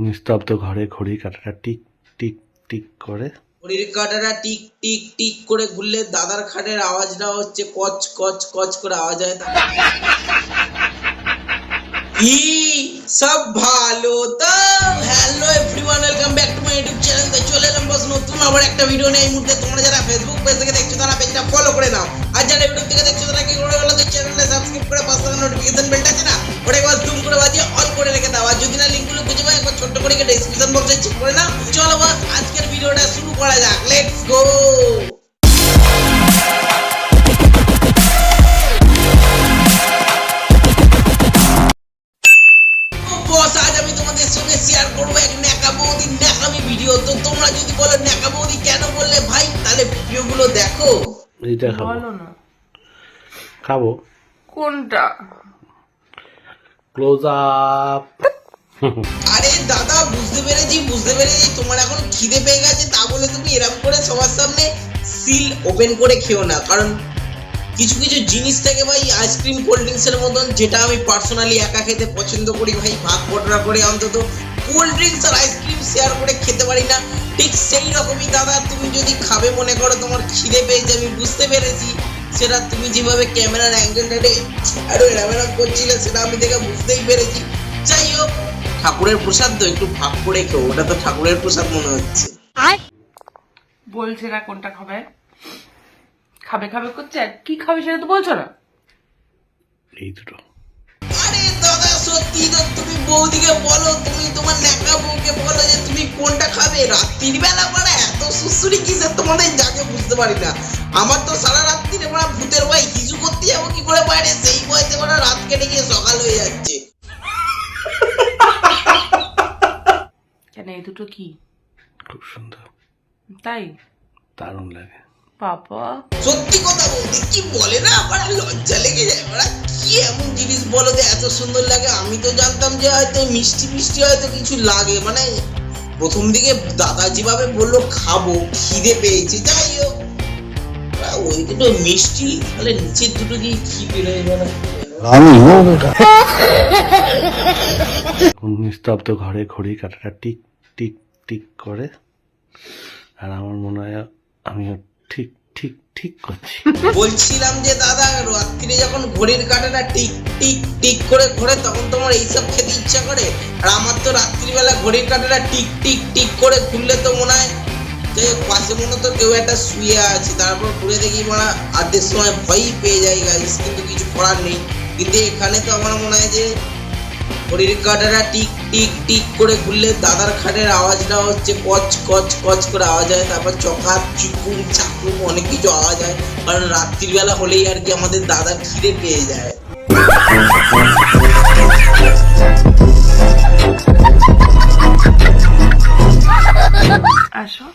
নিস্তব্ধ ঘরে ঘড়ি কাঁটাটা টিক টিক টিক করে। ঘড়ির কাঁটাটা টিক টিক টিক করে ঘুরলে দাদার খাটের আওয়াজটা হচ্ছে কচ কচ কচ করে আওয়াজ হয়। কি সব ভালো তো। Hello everyone welcome back to my YouTube channel চলে এলাম বস নতুন আবার একটা ভিডিও নিয়ে। এই মুহূর্তে তোমরা বক্সে চেক করে নাও চলো বস আজকের ভিডিওটা শুরু করা যাক। লেটস গো বস আজ আমি তোমাদের সঙ্গে শেয়ার করব এক ন্যাকা বৌদি ন্যাকামি ভিডিও তো তোমরা যদি বলো ন্যাকা বৌদি কেন বললে ভাই তাহলে ভিডিওগুলো দেখো। এইটা খাব না। খাব। কোনটা? ক্লোজ আপ আরে দাদা, বুঝতে পেরেছি বুঝতে পেরেছি। তোমার এখন খিদে পেয়ে গেছে, তা বলে তুমি এরকম করে সবার সামনে সিল ওপেন করে খেও না। কারণ কিছু কিছু জিনিস থাকে ভাই আইসক্রিম কোল্ড ড্রিঙ্কস এর মতন, যেটা আমি পার্সোনালি একা খেতে পছন্দ করি ভাই, ভাগ বটরা করে অন্তত। কোল্ড ড্রিঙ্কস আর আইসক্রিম শেয়ার করে খেতে পারি না। ঠিক সেই রকমই দাদা, তুমি যদি খাবে মনে করো তোমার খিদে পেয়েছে, আমি বুঝতে পেরেছি। সেটা তুমি যেভাবে ক্যামেরার অ্যাঙ্গেলটাতে আরও এরম এরম করছিলে, সেটা আমি দেখে বুঝতেই পেরেছি। যাই হোক ঠাকুরের প্রসাদ তো একটু ভাগ করে খেও ওটা তো ঠাকুরের প্রসাদ মনে হচ্ছে। বলছে না কোনটা খাবে? খাবে খাবে করছে? আর কি খাবে সেটা তো বলছো না? এই দুটো। আরে দাদা সত্যি তো তুমি বৌদিকে বলো তুমি তোমার ন্যাকা বউকে বলো যে তুমি কোনটা খাবে? রাত্রির বেলা পড়া এত সুসুরি কিসের তোমাদের যাকে বুঝতে পারি না। আমার তো সারা রাত্রিরে পড়া ভূতের ভয় হিজু করতে যাব কি করে বাইরে? সেই বয়সে পড়া রাত কেটে গিয়ে সকাল হয়ে যাচ্ছে কেন এই দুটো কি? খুব সুন্দর। তাই? দারুণ লাগে। বাবা। সত্যি কথা বলতে কি বলে না? আমার লজ্জা লেগে যায়। ওরা কি এমন জিনিস বলো যে এত সুন্দর লাগে? আমি তো জানতাম যে হয়তো মিষ্টি মিষ্টি হয়তো কিছু লাগে। মানে প্রথম দিকে দাদা যেভাবে বলল খাব খিদে পেয়েছে। যাই হোক। ওই দুটো মিষ্টি তাহলে নিচের দুটো দিয়ে কি বেরোয় বলো নিস্তব্ধ ঘরে ঘড়ি কাঁটাটা টিক টিক টিক করে। আর আমার মনে হয় আমিও ঠিক ঠিক ঠিক করছি। বলছিলাম যে, দাদা রাত্রি যখন ঘড়ির কাঁটাটা টিক টিক টিক করে ঘোরে, তখন তোমার এইসব খেতে ইচ্ছা করে? আর আমার তো রাত্রিবেলা ঘড়ির কাঁটাটা টিক টিক টিক করে ঘুরলে তো মনে হয় পাশে মনে তো কেউ একটা শুয়ে আছে। তারপর ঘুরে দেখি মানে আধের সময় ভয়ই পেয়ে যায় গাইস কিন্তু কিছু করার নেই। কিন্তু এখানে তো আমার মনে হয় যে ঘড়ির কাঁটাটা টিক টিক টিক করে ঘুরলে দাদার খাটের আওয়াজটা হচ্ছে কচ কচ কচ করে আওয়াজ হয়। তারপর চকা চুকুম চাকুম অনেক কিছু আওয়াজ হয়। কারণ রাত্রিবেলা হলেই আর কি আমাদের দাদার খিদে পেয়ে যায়। আসো।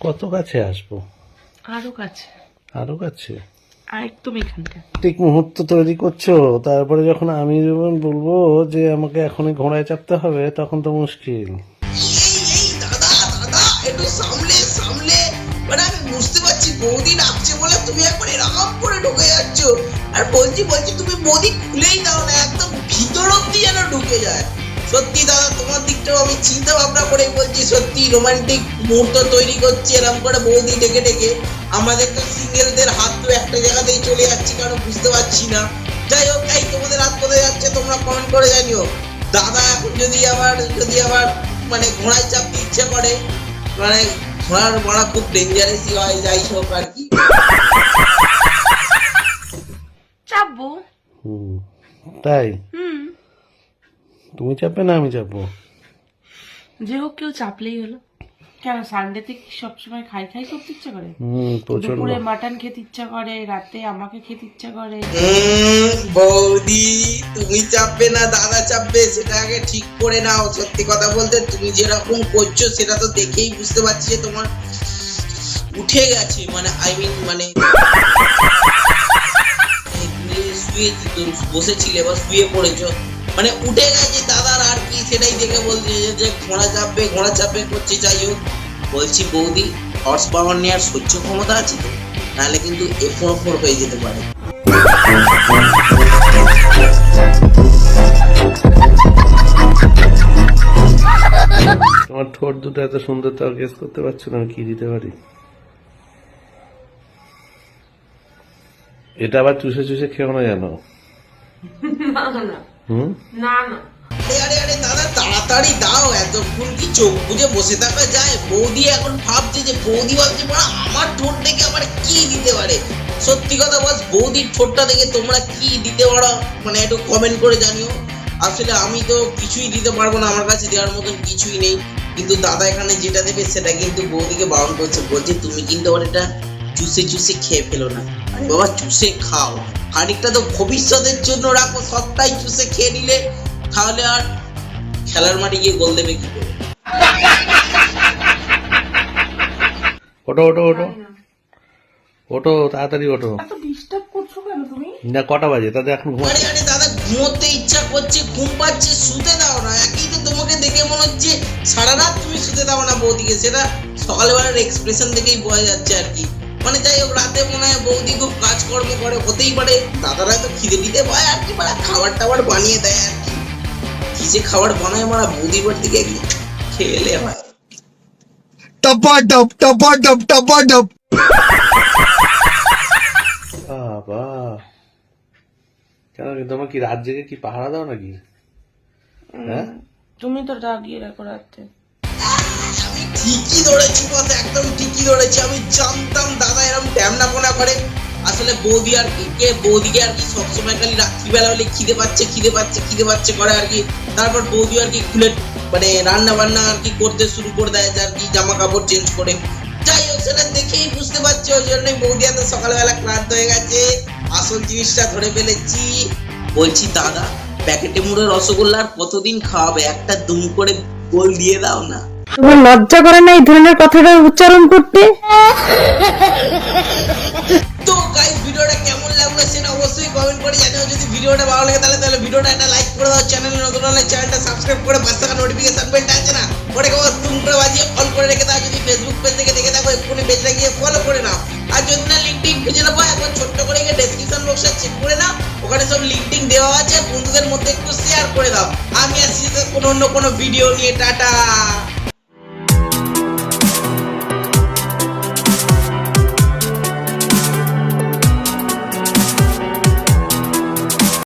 কত কাছে আসব? আরও কাছে। আরও কাছে? আর একদম এখানটা ঠিক মুহূর্ত তৈরি করছ তারপরে যখন আমি যখন বলব যে আমাকে এখনই ঘোড়ায় চাপতে হবে তখন তো মুশকিল। এই এই দাদা দাদা একটু সামলে সামলে। মানে আমি বুঝতে পারছি বৌদি ডাকছে বলে তুমি একবার এরকম করে ঢুকে যাচ্ছ। আর বলছি বলছি তুমি বৌদি খুলেই দাও না একদম ভিতর অব্দি যেন ঢুকে যায়। সত্যি দাদা তোমার দিকটাও আমি চিন্তা ভাবনা করে বলছি সত্যি রোমান্টিক মুহূর্ত তৈরি করছি এরকম করে বৌদি ডেকে ডেকে। আমাদের তো সিঙ্গেলদের হাত তো একটা জায়গাতেই চলে যাচ্ছে কারণ বুঝতে পারছি না। যাই হোক এই তোমাদের হাত কোথায় যাচ্ছে তোমরা কমেন্ট করে জানিও। দাদা এখন যদি আবার যদি আবার মানে ঘোড়ায় চাপতে ইচ্ছে করে মানে ঘোড়ার মারা খুব ডেঞ্জারাসই হয় যাই হোক আর কি। চাপবো। হুম। তাই? হুম। তুমি চাপবে না আমি চাপবো। যে হোক কেউ চাপলেই হলো। কেন সানডেতে কি সবসময় খাই খাই করতে ইচ্ছা করে? দুপুরে মাটন খেতে ইচ্ছা করে রাতে আমাকে খেতে ইচ্ছা করে। বৌদি তুমি চাপবে না দাদা চাপবে সেটা আগে ঠিক করে নাও। সত্যি কথা বলতে তুমি যেরকম করছ সেটা তো দেখেই বুঝতে পারছি যে তোমার উঠে গেছে। মানে আই মিন মানে তুমি শুয়ে বসেছিলে বা শুয়ে পড়েছো। মানে উঠে গেছে দাদার আর কি সেটাই দেখে বলছে যে- যে ঘোড়া চাপবে ঘোড়া চাপবে করছে যাই হোক। বলছি বৌদি হর্স পাওয়ার নেওয়ার সহ্য ক্ষমতা আছে তো? নাহলে কিন্তু এ ফোর হয়ে যেতে পারে। তোমার ঠোঁট দুটো এত সুন্দর তো গেস করতে পারছ না আমি কি দিতে পারি? এটা আবার চুষে চুষে খেও না জানো? না। না না না। আরে আরে আরে দাদা তাড়াতাড়ি দাও এতক্ষণ কি চোখ বুঝে বসে থাকা যায়? বৌদি এখন ভাবছে যে বৌদি ভাবছে "বাড়া, আমার ঠোঁট দেখে আবার কি দিতে পারে? সত্যি কথা বস বৌদির ঠোঁটটা দেখে তোমরা কি দিতে পারো? মানে একটু কমেন্ট করে জানিও। আসলে আমি তো কিছুই দিতে পারব না আমার কাছে দেওয়ার মতন কিছুই নেই। কিন্তু দাদা এখানে যেটা দেবে সেটা কিন্তু বৌদিকে বারণ করছে। বলছে তুমি কিন্তু আবার এটা চুষে চুষে খেয়ে ফেলো না। বাবা চুষে খাও। খানিকটা তো ভবিষ্যতের জন্য রাখো সবটাই চুষে খেয়ে নিলে তাহলে আর খেলার মাঠে গিয়ে গোল দেবে কি করে? ওটো ওটো ওটো ওটো তাড়াতাড়ি ওটো এত ডিস্টার্ব করছ কেন তুমি? না কটা বাজে? তাদের এখন ঘুম আরে আরে দাদা ঘুমোতে ইচ্ছা করছে ঘুম পাচ্ছে শুতে দাও না। একই তো তোমাকে দেখে মনে হচ্ছে সারা রাত তুমি শুতে দাও না বৌদিকে। সেটা সকালবেলার এক্সপ্রেশন দেখেই বোঝা যাচ্ছে আর কি। মানে যাই হোক রাতে মনে হয় বৌদি খুব কাজকর্ম করে হতেই পারে। দাদারা তো খিদে দিতে পায় আর কি মানে খাবার টাবার বানিয়ে দেয় আর কি। কি যে খাবার বানায় মারা বৌদির বাড়ি থেকে খেলে হয়। Tapadap, tapadap, tapadap. বাবা। কেন তোমার কি রাত জেগে কি পাহারা দাও নাকি? হ্যাঁ? তুমি তো রাগিয়ে রাখো রাতে। আমি ঠিকই ধরেছি কথা, একদম ঠিকই ধরেছি। আমি জানতাম দাদা এরকম ড্যামনা পোনা করে। আসলে বৌদি আর কে বৌদিকে আর কি সবসময় খালি রাত্রিবেলা হলে খিদে পাচ্ছে খিদে পাচ্ছে খিদে পাচ্ছে করে আর কি। তারপর বৌদি আর কি খুলে মানে রান্না বান্না আর কি করতে শুরু করে দেয় আর কি জামা কাপড় চেঞ্জ করে। যাই হোক, সেটা দেখেই বুঝতে পারছি, ওই জন্যই বৌদি এত সকালবেলা ক্লান্ত হয়ে গেছে। আসল জিনিসটা ধরে ফেলেছি। বলছি, দাদা, প্যাকেটে মুড়ে রসগোল্লা আর কতদিন খাওয়াবে? একটা দুম করে গোল দিয়ে দাও না। তোমার লজ্জা করে না এই ধরনের কথাটা উচ্চারণ করতে? তো গাইস ভিডিওটা কেমন লাগল সেটা অবশ্যই কমেন্ট করে যদি ভিডিওটা ভালো লাগে তাহলে তাহলে ভিডিওটা একটা লাইক করে দাও। চ্যানেলে নতুন হলে চ্যানেলটা সাবস্ক্রাইব করে পাঁচ টাকা নোটিফিকেশন বেলটা আছে না? করে বাজিয়ে অন করে রেখে দাও। যদি ফেসবুক পেজ থেকে দেখে থাকো, এক্ষুনি পেজটা গিয়ে ফলো করে নাও। আর যদি না লিঙ্কটিং খুঁজে না পাও, একবার ছোট্ট করে গিয়ে ডেসক্রিপশন বক্সে চেক করে নাও। ওখানে সব লিঙ্কটিং দেওয়া আছে। বন্ধুদের মধ্যে একটু শেয়ার করে দাও। আমি আসছি কোনো অন্য কোনো ভিডিও নিয়ে, টাটা!